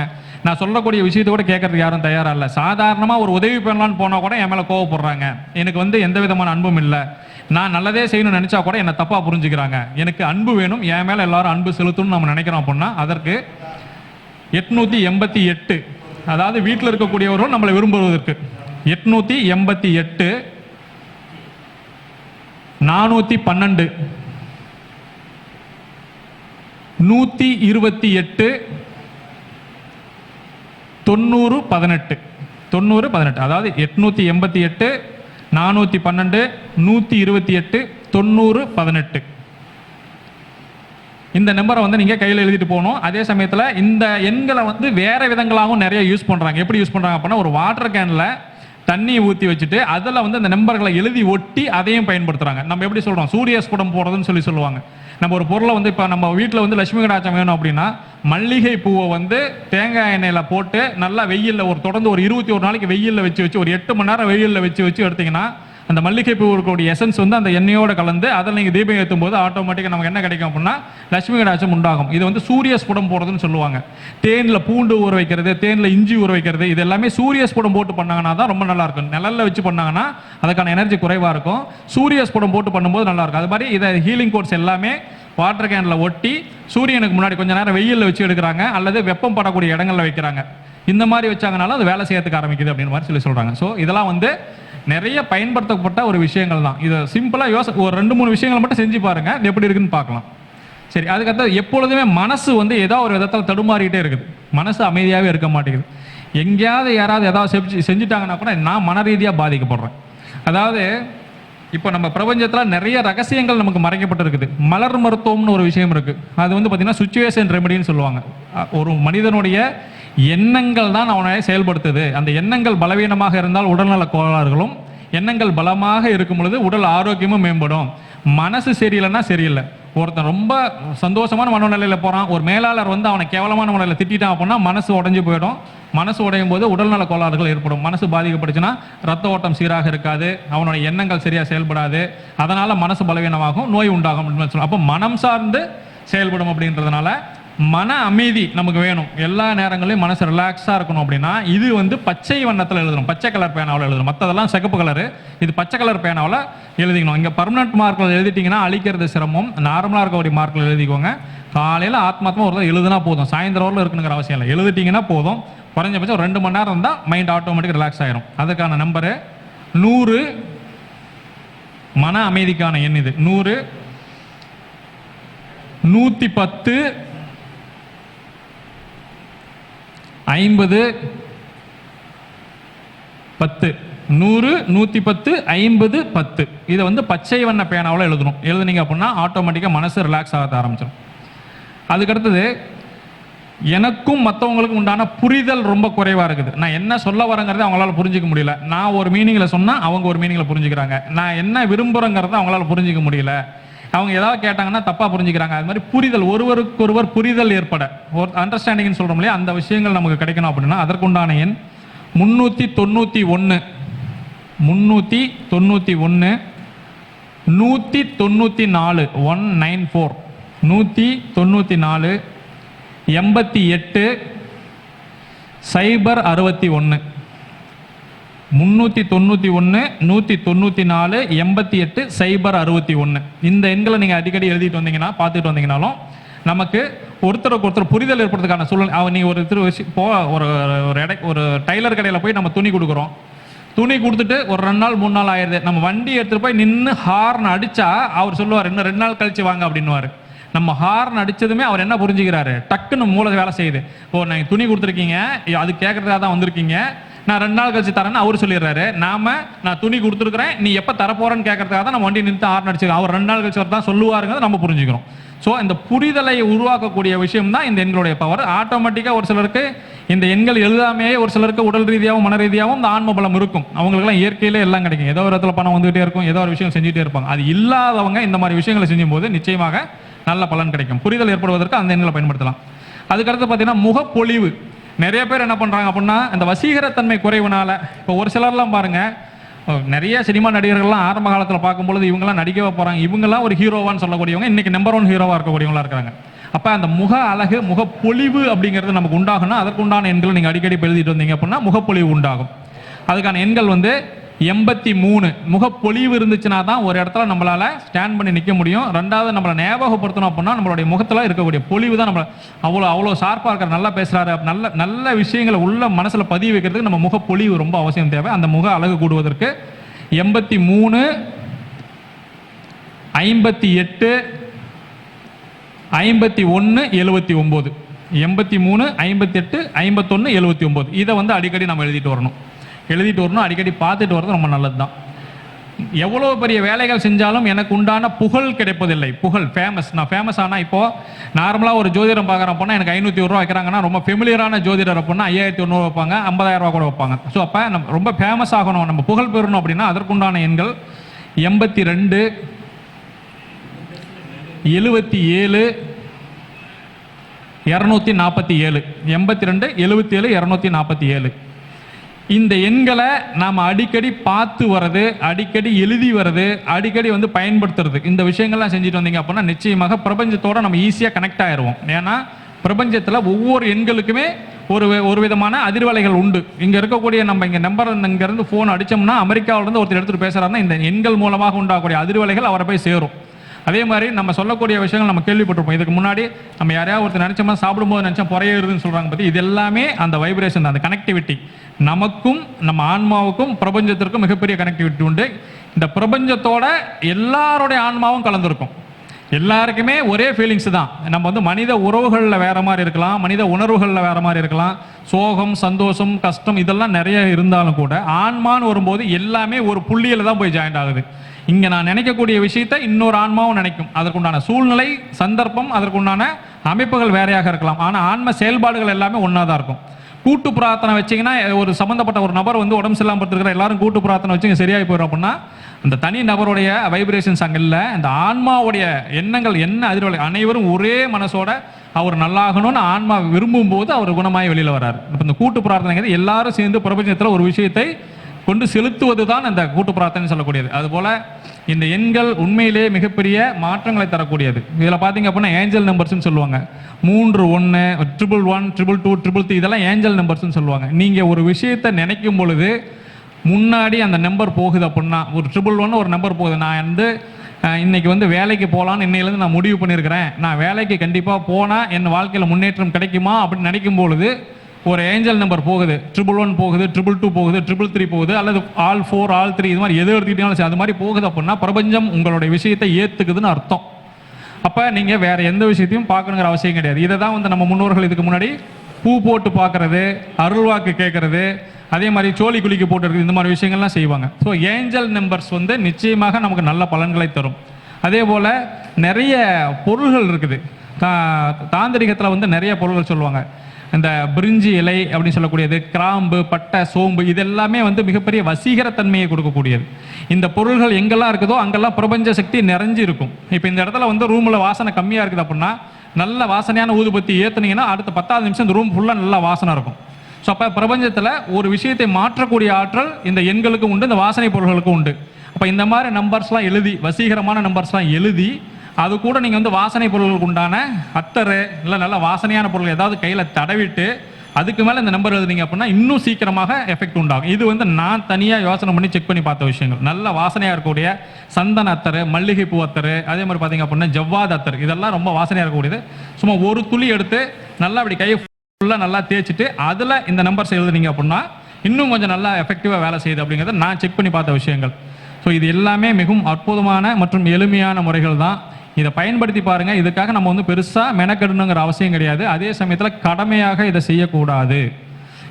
Speaker 1: நான் சொல்லக்கூடிய விஷயத்தை கூட கேட்கறதுக்கு யாரும் தயாராக இல்லை சாதாரணமாக ஒரு உதவி பண்ணலான்னு போனால் கூட என் மேலே கோவப்படுறாங்க எனக்கு வந்து எந்த விதமான அன்பும் இல்லை நான் நல்லதே செய்யணும்னு நினைச்சா கூட என்னை தப்பாக புரிஞ்சுக்கிறாங்க எனக்கு அன்பு வேணும் என் மேலே எல்லாரும் அன்பு செலுத்தணும்னு நம்ம நினைக்கிறோம் அப்படின்னா அதற்கு எட்நூற்றி எண்பத்தி எட்டு அதாவது வீட்டில் இருக்கக்கூடியவரும் நம்மளை விரும்புவதற்கு எட்நூற்றி எண்பத்தி எட்டு நானூற்றி பன்னெண்டு நூற்றி இருபத்தி எட்டு தொண்ணூறு பதினெட்டு தொண்ணூறு பதினெட்டு அதாவது எட்நூற்றி எண்பத்தி எட்டு நானூற்றி பன்னெண்டு நூற்றி இருபத்தி எட்டு தொண்ணூறு பதினெட்டு இந்த நம்பரை வந்து நீங்கள் கையில் எழுதிட்டு போகணும் அதே சமயத்தில் இந்த எண்களை வந்து வேறு விதங்களாகவும் நிறைய யூஸ் பண்ணுறாங்க எப்படி யூஸ் பண்ணுறாங்க அப்படின்னா ஒரு வாட்டர் கேனில் தண்ணியை ஊற்றி வச்சுட்டு அதில் வந்து அந்த நம்பர்களை எழுதி ஒட்டி அதையும் பயன்படுத்துகிறாங்க நம்ம எப்படி சொல்கிறோம் சூரிய ஸ்குடம் போடுறதுன்னு சொல்லி சொல்லுவாங்க நம்ம ஒரு பொருளை வந்து இப்போ நம்ம வீட்டில் வந்து லட்சுமி கடாச்சம் வேணும் அப்படின்னா மல்லிகை பூவை வந்து தேங்காய் எண்ணெயில் போட்டு நல்லா வெயிலில் ஒரு தொடர்ந்து ஒரு இருபத்தி ஒரு நாளைக்கு வெயிலில் வச்சு வச்சு ஒரு எட்டு மணி நேரம் வெயிலில் வச்சு வச்சு எடுத்திங்கன்னா அந்த பூ இருக்கக்கூடிய எசன்ஸ் வந்து அந்த எண்ணெயோடு கலந்து அதில் நீங்கள் தீபம் ஏற்றும் போது ஆட்டோமேட்டிக்காக நமக்கு என்ன கிடைக்கும் அப்படின்னா லட்சுமி கடாட்சம் உண்டாகும் இது வந்து சூரிய ஸ்புடம் போடுறதுன்னு சொல்லுவாங்க தேனில் பூண்டு ஊற வைக்கிறது தேனில் இஞ்சி ஊற வைக்கிறது இது எல்லாமே சூரிய ஸ்புடம் போட்டு பண்ணாங்கன்னா தான் ரொம்ப நல்லாயிருக்கும் நிழலில் வச்சு பண்ணாங்கன்னா அதுக்கான எனர்ஜி குறைவாக இருக்கும் சூரிய ஸ்புடம் போட்டு பண்ணும்போது நல்லாயிருக்கும் அது மாதிரி இதை ஹீலிங் கோர்ஸ் எல்லாமே வாட்டர் கேனில் ஒட்டி சூரியனுக்கு முன்னாடி கொஞ்சம் நேரம் வெயிலில் வச்சு எடுக்கிறாங்க அல்லது வெப்பம் படக்கூடிய இடங்களில் வைக்கிறாங்க இந்த மாதிரி வச்சாங்கனால அது வேலை செய்யறதுக்கு ஆரம்பிக்குது அப்படின்னு மாதிரி சொல்லி சொல்கிறாங்க ஸோ இதெல்லாம் வந்து நிறைய பயன்படுத்தப்பட்ட ஒரு விஷயங்கள் தான் இதை சிம்பிளாக யோச ஒரு ரெண்டு மூணு விஷயங்களை மட்டும் செஞ்சு பாருங்கள் எப்படி இருக்குன்னு பார்க்கலாம் சரி அதுக்கடுத்து எப்பொழுதுமே மனசு வந்து ஏதோ ஒரு விதத்தில் தடுமாறிக்கிட்டே இருக்குது மனசு அமைதியாகவே இருக்க மாட்டேங்குது எங்கேயாவது யாராவது ஏதாவது செஞ்சு செஞ்சுட்டாங்கன்னா கூட நான் மன ரீதியாக பாதிக்கப்படுறேன் அதாவது இப்போ நம்ம பிரபஞ்சத்தில் நிறைய ரகசியங்கள் நமக்கு மறைக்கப்பட்டிருக்குது மலர் மருத்துவம்னு ஒரு விஷயம் இருக்குது அது வந்து பார்த்திங்கன்னா சுச்சுவேஷன் ரெமெடின்னு சொல்லுவாங்க ஒரு மனிதனுடைய எண்ணங்கள் தான் அவனை செயல்படுத்துது அந்த எண்ணங்கள் பலவீனமாக இருந்தால் உடல்நல கோளாறுகளும் எண்ணங்கள் பலமாக இருக்கும் பொழுது உடல் ஆரோக்கியமும் மேம்படும் மனசு சரியில்லைன்னா சரியில்லை ஒருத்தன் ரொம்ப சந்தோஷமான மனநிலையில் போகிறான் ஒரு மேலாளர் வந்து அவனை கேவலமான முறையில் திட்டிட்டான் அப்படின்னா மனசு உடஞ்சி போயிடும் மனசு உடையும் போது உடல்நல கோளாறுகள் ஏற்படும் மனசு பாதிக்கப்பட்டுச்சுன்னா ரத்த ஓட்டம் சீராக இருக்காது அவனுடைய எண்ணங்கள் சரியாக செயல்படாது அதனால் மனசு பலவீனமாகும் நோய் உண்டாகும் அப்படின்னு சொல்லுவோம் அப்போ மனம் சார்ந்து செயல்படும் அப்படின்றதுனால மன அமைதி நமக்கு வேணும் எல்லா நேரங்களையும் மனசு ரிலாக்ஸாக இருக்கணும் அப்படின்னா இது வந்து பச்சை வண்ணத்தில் எழுதணும் பச்சை கலர் பேனாவில் எழுதணும் மற்றதெல்லாம் சிகப்பு கலரு இது பச்சை கலர் பேனாவில் எழுதிக்கணும் இங்கே பர்மனெண்ட் மார்க்கில் எழுதிட்டிங்கன்னா அழிக்கிறது சிரமம் நார்மலாக இருக்கக்கூடிய மார்க்கில் எழுதிக்கோங்க காலையில் ஆத்மாத்மா ஒரு எழுதுனா போதும் சாயந்தரம் வரல இருக்கணுங்கிற அவசியம் இல்லை எழுதிட்டிங்கன்னா போதும் குறைஞ்சபட்சம் ஒரு ரெண்டு மணி நேரம் இருந்தால் மைண்ட் ஆட்டோமேட்டிக் ரிலாக்ஸ் ஆகிரும் அதுக்கான நம்பரு நூறு மன அமைதிக்கான எண் இது நூறு நூற்றி பத்து ஐம்பது பத்து நூறு நூற்றி பத்து ஐம்பது பத்து இதை வந்து பச்சை வண்ண பேனாவில் எழுதணும் எழுதுனீங்க அப்படின்னா ஆட்டோமேட்டிக்காக மனசு ரிலாக்ஸ் ஆக ஆரம்பிச்சிடும் அதுக்கடுத்தது எனக்கும் மற்றவங்களுக்கும் உண்டான புரிதல் ரொம்ப குறைவாக இருக்குது நான் என்ன சொல்ல வரேங்கிறத அவங்களால புரிஞ்சிக்க முடியல நான் ஒரு மீனிங்கில் சொன்னால் அவங்க ஒரு மீனிங்கில் புரிஞ்சுக்கிறாங்க நான் என்ன விரும்புகிறேங்கிறத அவங்களால புரிஞ்சிக்க முடியல அவங்க ஏதாவது கேட்டாங்கன்னா தப்பாக புரிஞ்சுக்கிறாங்க அது மாதிரி புரிதல் ஒருவருக்கு ஒருவர் புரிதல் ஏற்பட ஒரு அண்டர்ஸ்டாண்டிங்னு சொல்கிறோம் இல்லையா அந்த விஷயங்கள் நமக்கு கிடைக்கணும் அப்படின்னா அதற்குண்டான எண் முந்நூற்றி தொண்ணூற்றி ஒன்று முந்நூற்றி தொண்ணூற்றி ஒன்று நூற்றி தொண்ணூற்றி நாலு ஒன் நைன் ஃபோர் நூற்றி தொண்ணூற்றி நாலு எண்பத்தி எட்டு சைபர் அறுபத்தி ஒன்று முந்நூற்றி தொண்ணூற்றி ஒன்று நூற்றி தொண்ணூற்றி நாலு எண்பத்தி எட்டு சைபர் அறுபத்தி ஒன்று இந்த எண்களை நீங்கள் அடிக்கடி எழுதிட்டு வந்தீங்கன்னா பார்த்துட்டு வந்தீங்கனாலும் நமக்கு ஒருத்தருக்கு ஒருத்தர் புரிதல் ஏற்படுறதுக்கான சூழ்நிலை அவன் நீ ஒரு திரு போ ஒரு ஒரு இடை ஒரு டைலர் கடையில் போய் நம்ம துணி கொடுக்குறோம் துணி கொடுத்துட்டு ஒரு ரெண்டு நாள் மூணு நாள் ஆயிடுது நம்ம வண்டி எடுத்துகிட்டு போய் நின்று ஹார்ன் அடித்தா அவர் சொல்லுவார் இன்னும் ரெண்டு நாள் கழித்து வாங்க அப்படின்னுவார் நம்ம ஹார்ன் அடித்ததுமே அவர் என்ன புரிஞ்சுக்கிறாரு டக்குன்னு மூளை வேலை செய்யுது ஓ நீங்கள் துணி கொடுத்துருக்கீங்க அது கேட்குறதா தான் வந்திருக்கீங்க நான் ரெண்டு நாள் கழிச்சு தரேன்னு அவர் சொல்லிடுறாரு நாம நான் துணி கொடுத்துருக்குறேன் நீ எப்போ தரப்போறேன்னு கேட்கறதுக்காக தான் நம்ம வண்டி நின்று ஆறு அடிச்சிருக்கோம் அவர் ரெண்டு நாள் கழிச்சு தான் சொல்லுவாருங்க நம்ம புரிஞ்சுக்கிறோம் ஸோ இந்த புரிதலை உருவாக்கக்கூடிய விஷயம் தான் இந்த எண்களுடைய பவர் ஆட்டோமேட்டிக்காக ஒரு சிலருக்கு இந்த எண்கள் எழுதாமையே ஒரு சிலருக்கு உடல் ரீதியாகவும் மன ரீதியாகவும் இந்த ஆன்ம பலம் இருக்கும் அவங்களுக்குலாம் இயற்கையிலே எல்லாம் கிடைக்கும் ஏதோ ஒரு இடத்துல பணம் வந்துகிட்டே இருக்கும் ஏதோ ஒரு விஷயம் செஞ்சுட்டே இருப்பாங்க அது இல்லாதவங்க இந்த மாதிரி விஷயங்களை போது நிச்சயமாக நல்ல பலன் கிடைக்கும் புரிதல் ஏற்படுவதற்கு அந்த எண்களை பயன்படுத்தலாம் அதுக்கடுத்து பார்த்தீங்கன்னா முகப்பொழிவு நிறைய பேர் என்ன பண்ணுறாங்க அப்படின்னா அந்த வசீகரத்தன்மை குறைவுனால இப்போ ஒரு சிலர்லாம் பாருங்கள் நிறைய சினிமா நடிகர்கள்லாம் ஆரம்ப காலத்தில் பார்க்கும்பொழுது இவங்கெல்லாம் நடிக்கவே போகிறாங்க இவங்கெல்லாம் ஒரு ஹீரோவான்னு சொல்லக்கூடியவங்க இன்றைக்கி நம்பர் ஒன் ஹீரோவாக இருக்கக்கூடியவங்களா இருக்கிறாங்க அப்போ அந்த முக அழகு முகப்பொழிவு அப்படிங்கிறது நமக்கு உண்டாகும்னா அதற்குண்டான எண்களை நீங்கள் அடிக்கடி எழுதிட்டு வந்தீங்க அப்படின்னா முகப்பொழிவு உண்டாகும் அதுக்கான எண்கள் வந்து எண்பத்தி மூணு முகப்பொழிவு இருந்துச்சுன்னா தான் ஒரு இடத்துல நம்மளால் ஸ்டாண்ட் பண்ணி நிற்க முடியும் ரெண்டாவது நம்மளை ஞாபகப்படுத்தணும் அப்படின்னா நம்மளுடைய முகத்தில் இருக்கக்கூடிய பொழிவு தான் நம்ம அவ்வளோ அவ்வளோ ஷார்ப்பாக இருக்கிற நல்லா பேசுகிறாரு நல்ல நல்ல விஷயங்களை உள்ள மனசில் பதிவு வைக்கிறதுக்கு நம்ம முகப்பொழிவு ரொம்ப அவசியம் தேவை அந்த முக அழகு கூடுவதற்கு எண்பத்தி மூணு ஐம்பத்தி எட்டு ஐம்பத்தி ஒன்று எழுபத்தி ஒம்பது எண்பத்தி மூணு ஐம்பத்தி எட்டு ஐம்பத்தொன்று எழுபத்தி ஒம்பது இதை வந்து அடிக்கடி நம்ம எழுதிட்டு வரணும் எழுதிட்டு வரணும் அடிக்கடி பார்த்துட்டு வரது ரொம்ப நல்லது தான் எவ்வளோ பெரிய வேலைகள் செஞ்சாலும் எனக்கு உண்டான புகழ் கிடைப்பதில்லை புகழ் ஃபேமஸ் நான் ஃபேமஸ் ஆனால் இப்போது நார்மலாக ஒரு ஜோதிடம் பார்க்குறேன் போனால் எனக்கு ஐநூற்றி ஒரு ரூபா வைக்கிறாங்கன்னா ரொம்ப ஃபெமிலியரான ஜோதிடர் அப்படின்னா ஐயாயிரத்தி ஒன்று வைப்பாங்க ஐம்பதாயிரம் ரூபா கூட வைப்பாங்க ஸோ அப்போ நம்ம ரொம்ப ஃபேமஸ் ஆகணும் நம்ம புகழ் பெறணும் அப்படின்னா அதற்குண்டான எண்கள் எண்பத்தி ரெண்டு எழுபத்தி ஏழு இரநூத்தி நாற்பத்தி ஏழு எண்பத்தி ரெண்டு எழுபத்தி ஏழு இரநூத்தி நாற்பத்தி ஏழு இந்த எண்களை நாம் அடிக்கடி பார்த்து வர்றது அடிக்கடி எழுதி வர்றது அடிக்கடி வந்து பயன்படுத்துறது இந்த விஷயங்கள்லாம் செஞ்சுட்டு வந்தீங்க அப்படின்னா நிச்சயமாக பிரபஞ்சத்தோட நம்ம ஈஸியாக கனெக்ட் ஆயிடுவோம் ஏன்னா பிரபஞ்சத்தில் ஒவ்வொரு எண்களுக்குமே ஒரு ஒரு விதமான அதிர்வலைகள் உண்டு இங்கே இருக்கக்கூடிய நம்ம இங்கே நம்பர் இங்கேருந்து ஃபோன் அடித்தோம்னா அமெரிக்காவிலேருந்து ஒருத்தர் எடுத்துகிட்டு பேசுகிறாருன்னா இந்த எண்கள் மூலமாக உண்டாகக்கூடிய அதிர்வலைகள் அவரை போய் சேரும் அதே மாதிரி நம்ம சொல்லக்கூடிய விஷயங்கள் நம்ம கேள்விப்பட்டிருப்போம் இதுக்கு முன்னாடி நம்ம யாரையாவது ஒருத்தர் நினச்சோமா சாப்பிடும்போது நினச்சா புறையிறதுன்னு சொல்கிறாங்க பற்றி இது எல்லாமே அந்த வைப்ரேஷன் அந்த கனெக்டிவிட்டி நமக்கும் நம்ம ஆன்மாவுக்கும் பிரபஞ்சத்திற்கும் மிகப்பெரிய கனெக்டிவிட்டி உண்டு இந்த பிரபஞ்சத்தோட எல்லாருடைய ஆன்மாவும் கலந்துருக்கும் எல்லாருக்குமே ஒரே ஃபீலிங்ஸ் தான் நம்ம வந்து மனித உறவுகளில் வேறு மாதிரி இருக்கலாம் மனித உணர்வுகளில் வேறு மாதிரி இருக்கலாம் சோகம் சந்தோஷம் கஷ்டம் இதெல்லாம் நிறைய இருந்தாலும் கூட ஆன்மான்னு வரும்போது எல்லாமே ஒரு புள்ளியில் தான் போய் ஜாயிண்ட் ஆகுது இங்கே நான் நினைக்கக்கூடிய விஷயத்தை இன்னொரு ஆன்மாவும் நினைக்கும் அதற்குண்டான சூழ்நிலை சந்தர்ப்பம் அதற்குண்டான அமைப்புகள் வேறையாக இருக்கலாம் ஆனால் ஆன்ம செயல்பாடுகள் எல்லாமே ஒன்றா தான் இருக்கும் கூட்டு பிரார்த்தனை வச்சிங்கன்னா ஒரு சம்மந்தப்பட்ட ஒரு நபர் வந்து உடம்பு சரியில்லாமல் இருக்கிற எல்லாரும் கூட்டு பிரார்த்தனை வச்சுங்க சரியாகி போயிடும் அப்படின்னா அந்த தனி நபருடைய வைப்ரேஷன்ஸ் அங்கே இல்லை அந்த ஆன்மாவுடைய எண்ணங்கள் என்ன அதிர்வலை அனைவரும் ஒரே மனசோட அவர் நல்லாகணும்னு ஆன்மா விரும்பும் போது அவர் குணமாய் வெளியில் வரார் இப்போ இந்த கூட்டு பிரார்த்தனைங்கிறது எல்லாரும் சேர்ந்து பிரபஞ்சத்தில் ஒரு விஷயத்தை கொண்டு செலுத்துவது தான் அந்த கூட்டு பிரார்த்தனை சொல்லக்கூடியது அதுபோல் இந்த எண்கள் உண்மையிலே மிகப்பெரிய மாற்றங்களை தரக்கூடியது இதில் பார்த்தீங்க அப்படின்னா ஏஞ்சல் நம்பர்ஸ்னு சொல்லுவாங்க மூன்று ஒன்று triple one triple two triple three இதெல்லாம் ஏஞ்சல் நம்பர்ஸ்னு சொல்லுவாங்க நீங்கள் ஒரு விஷயத்தை நினைக்கும் பொழுது முன்னாடி அந்த நம்பர் போகுது அப்படின்னா ஒரு ட்ரிபிள் ஒன் ஒரு நம்பர் போகுது நான் வந்து இன்னைக்கு வந்து வேலைக்கு போகலான்னு இன்னையிலேருந்து நான் முடிவு பண்ணியிருக்கிறேன் நான் வேலைக்கு கண்டிப்பாக போனால் என் வாழ்க்கையில் முன்னேற்றம் கிடைக்குமா அப்படின்னு நினைக்கும் பொழுது ஒரு ஏஞ்சல் நம்பர் போகுது ட்ரிபிள் ஒன் போகுது ட்ரிபிள் டூ போகுது ட்ரிபிள் த்ரீ போகுது அல்லது ஆல் ஃபோர் ஆல் த்ரீ இது மாதிரி எது எடுத்துக்கிட்டாலும் சரி அது மாதிரி போகுது அப்படின்னா பிரபஞ்சம் உங்களுடைய விஷயத்தை ஏற்றுக்குதுன்னு அர்த்தம் அப்போ நீங்கள் வேறு எந்த விஷயத்தையும் பார்க்கணுங்கிற அவசியம் கிடையாது இதை தான் வந்து நம்ம முன்னோர்கள் இதுக்கு முன்னாடி பூ போட்டு பார்க்குறது அருள்வாக்கு கேட்குறது அதே மாதிரி சோழி குளிக்கு போட்டுருக்கு இந்த மாதிரி விஷயங்கள்லாம் செய்வாங்க ஸோ ஏஞ்சல் நம்பர்ஸ் வந்து நிச்சயமாக நமக்கு நல்ல பலன்களை தரும் அதே போல் நிறைய பொருள்கள் இருக்குது தாந்திரிகத்தில் வந்து நிறைய பொருள்கள் சொல்லுவாங்க இந்த பிரிஞ்சி இலை அப்படின்னு சொல்லக்கூடியது கிராம்பு பட்டை சோம்பு இதெல்லாமே வந்து மிகப்பெரிய வசீகரத்தன்மையை கொடுக்கக்கூடியது இந்த பொருள்கள் எங்கெல்லாம் இருக்குதோ அங்கெல்லாம் பிரபஞ்ச சக்தி நிறைஞ்சு இருக்கும் இப்போ இந்த இடத்துல வந்து ரூமில் வாசனை கம்மியாக இருக்குது அப்படின்னா நல்ல வாசனையான ஊதுபத்தி ஏற்றுனீங்கன்னா அடுத்த பத்தாவது நிமிஷம் இந்த ரூம் ஃபுல்லாக நல்லா வாசனை இருக்கும் ஸோ அப்போ பிரபஞ்சத்தில் ஒரு விஷயத்தை மாற்றக்கூடிய ஆற்றல் இந்த எண்களுக்கும் உண்டு இந்த வாசனை பொருள்களுக்கும் உண்டு அப்போ இந்த மாதிரி நம்பர்ஸ்லாம் எழுதி வசீகரமான நம்பர்ஸ்லாம் எழுதி அது கூட நீங்கள் வந்து வாசனை பொருளுக்கு உண்டான அத்தர் இல்லை நல்ல வாசனையான பொருள் ஏதாவது கையில் தடவிட்டு அதுக்கு மேலே இந்த நம்பர் எழுதுனீங்க அப்படின்னா இன்னும் சீக்கிரமாக எஃபெக்ட் உண்டாகும் இது வந்து நான் தனியாக யோசனை பண்ணி செக் பண்ணி பார்த்த விஷயங்கள் நல்ல வாசனையாக இருக்கக்கூடிய சந்தன அத்தர் மல்லிகை பூ அத்தர் அதே மாதிரி பார்த்தீங்க அப்படின்னா ஜவ்வாத் அத்தர் இதெல்லாம் ரொம்ப வாசனையாக இருக்கக்கூடியது சும்மா ஒரு துளி எடுத்து நல்லா அப்படி கையை ஃபுல்லாக நல்லா தேய்ச்சிட்டு அதில் இந்த நம்பர்ஸ் எழுதுனீங்க அப்படின்னா இன்னும் கொஞ்சம் நல்லா எஃபெக்டிவாக வேலை செய்யுது அப்படிங்கிறத நான் செக் பண்ணி பார்த்த விஷயங்கள் ஸோ இது எல்லாமே மிகவும் அற்புதமான மற்றும் எளிமையான முறைகள் தான் இதை பயன்படுத்தி பாருங்கள் இதுக்காக நம்ம வந்து பெருசாக மெனக்கெடுணுங்கிற அவசியம் கிடையாது அதே சமயத்தில் கடமையாக இதை செய்யக்கூடாது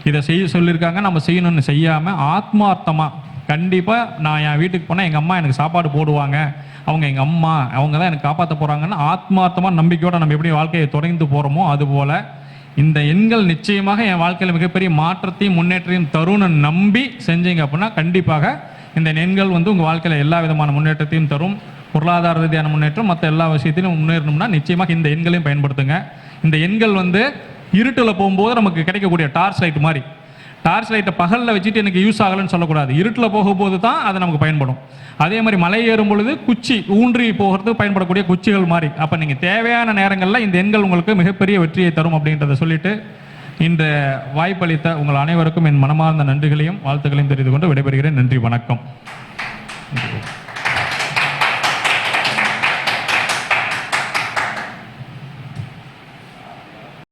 Speaker 1: இதை செய்ய சொல்லியிருக்காங்க நம்ம செய்யணும்னு செய்யாமல் ஆத்மார்த்தமாக கண்டிப்பாக நான் என் வீட்டுக்கு போனால் எங்கள் அம்மா எனக்கு சாப்பாடு போடுவாங்க அவங்க எங்கள் அம்மா அவங்க தான் எனக்கு காப்பாற்ற போகிறாங்கன்னு ஆத்மார்த்தமாக நம்பிக்கையோடு நம்ம எப்படி வாழ்க்கையை தொடர்ந்து போகிறோமோ அதுபோல் இந்த எண்கள் நிச்சயமாக என் வாழ்க்கையில் மிகப்பெரிய மாற்றத்தையும் முன்னேற்றத்தையும் தரும்னு நம்பி செஞ்சீங்க அப்படின்னா கண்டிப்பாக இந்த எண்கள் வந்து உங்கள் வாழ்க்கையில் எல்லா விதமான முன்னேற்றத்தையும் தரும் பொருளாதார ரீதியான முன்னேற்றம் மற்ற எல்லா விஷயத்திலும் முன்னேறணும்னா நிச்சயமாக இந்த எண்களையும் பயன்படுத்துங்க இந்த எண்கள் வந்து இருட்டில் போகும்போது நமக்கு கிடைக்கக்கூடிய டார்ச் லைட் மாதிரி டார்ச் லைட்டை பகலில் வச்சுட்டு எனக்கு யூஸ் ஆகலைன்னு சொல்லக்கூடாது இருட்டில் போகும்போது தான் அது நமக்கு பயன்படும் அதே மாதிரி மலை ஏறும் பொழுது குச்சி ஊன்றி போகிறதுக்கு பயன்படக்கூடிய குச்சிகள் மாதிரி அப்போ நீங்கள் தேவையான நேரங்களில் இந்த எண்கள் உங்களுக்கு மிகப்பெரிய வெற்றியை தரும் அப்படின்றத சொல்லிட்டு இந்த வாய்ப்பளித்த உங்கள் அனைவருக்கும் என் மனமார்ந்த நன்றிகளையும் வாழ்த்துக்களையும் தெரிந்து கொண்டு விடைபெறுகிறேன் நன்றி வணக்கம்